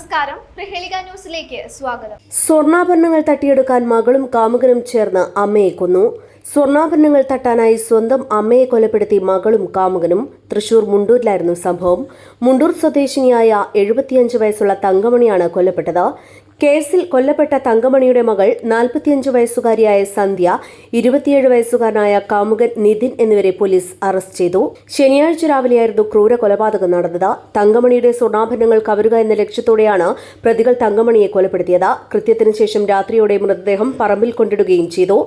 നമസ്കാരം. പ്രഹേളിക ന്യൂസിലേക്ക് സ്വാഗതം. സ്വർണാഭരണങ്ങൾ തട്ടിയെടുക്കാൻ മകളും കാമുകനും ചേർന്ന് അമ്മയെ കൊന്നു. സ്വർണാഭരണങ്ങൾ തട്ടാനായി സ്വന്തം അമ്മയെ കൊലപ്പെടുത്തി മകളും കാമുകനും തൃശൂർ മുണ്ടൂരിലായിരുന്നു സംഭവം. മുണ്ടൂർ സ്വദേശിനിയായ എഴുപത്തിയഞ്ച് വയസ്സുള്ള തങ്കമണിയാണ് കൊല്ലപ്പെട്ടത്. കേസിൽ കൊല്ലപ്പെട്ട തങ്കമണിയുടെ മകൾ നാൽപ്പത്തിയഞ്ച് വയസ്സുകാരിയായ സന്ധ്യ ഇരുപത്തിയേഴ് വയസ്സുകാരനായ കാമുകൻ നിതിൻ എന്നിവരെ പോലീസ് അറസ്റ്റ് ചെയ്തു. ശനിയാഴ്ച രാവിലെയായിരുന്നു ക്രൂര കൊലപാതകം നടന്നത്. തങ്കമണിയുടെ സ്വർണാഭരണങ്ങൾ കവരുക എന്ന ലക്ഷ്യത്തോടെയാണ് പ്രതികൾ തങ്കമണിയെ കൊലപ്പെടുത്തിയത്. കൃത്യത്തിന് ശേഷം രാത്രിയോടെ മൃതദേഹം പറമ്പിൽ കൊണ്ടിടുകയും ചെയ്തു.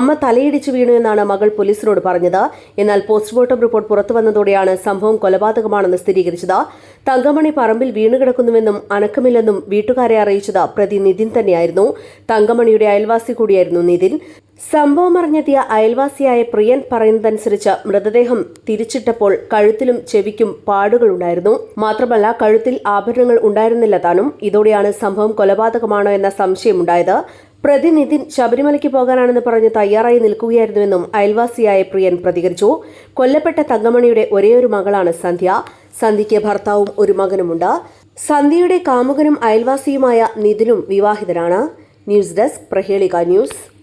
അമ്മ തലയിടിച്ച് വീണു എന്നാണ് മകൾ പോലീസിനോട് പറഞ്ഞത്. എന്നാൽ പോസ്റ്റ്മോർട്ടം റിപ്പോർട്ട് പുറത്തു വന്നതോടെയാണ് സംഭവം കൊലപാതകമാണെന്ന് സ്ഥിരീകരിച്ചത്. തങ്കമണി പറമ്പിൽ വീണുകിടക്കുന്നുവെന്നും അനക്കമില്ലെന്നും വീട്ടുകാരെ അറിയിച്ചത് പ്രതി നിതിൻ തന്നെയായിരുന്നു. തങ്കമണിയുടെ അയൽവാസി കൂടിയായിരുന്നു നിതിൻ. സംഭവം അറിഞ്ഞെത്തിയ അയൽവാസിയായ പ്രിയൻ പറയുന്നതനുസരിച്ച് മൃതദേഹം തിരിച്ചിട്ടപ്പോൾ കഴുത്തിലും ചെവിക്കും പാടുകളുണ്ടായിരുന്നു. മാത്രമല്ല കഴുത്തിൽ ആഭരണങ്ങൾ ഉണ്ടായിരുന്നില്ല താനും. ഇതോടെയാണ് സംഭവം കൊലപാതകമാണോ എന്ന സംശയമുണ്ടായത്. പ്രതി നിതിൻ ശബരിമലയ്ക്ക് പോകാനാണെന്ന് പറഞ്ഞ് തയ്യാറായി നിൽക്കുകയായിരുന്നുവെന്നും അയൽവാസിയായ പ്രിയൻ പ്രതികരിച്ചു. കൊല്ലപ്പെട്ട തങ്കമണിയുടെ ഒരേയൊരു മകളാണ് സന്ധ്യ. സന്ധ്യയ്ക്ക് ഭർത്താവും ഒരു മകനുമുണ്ട്. സന്ധ്യയുടെ കാമുകനും അയൽവാസിയുമായ നിതിനും വിവാഹിതരാണ്. News desk Prahelika news.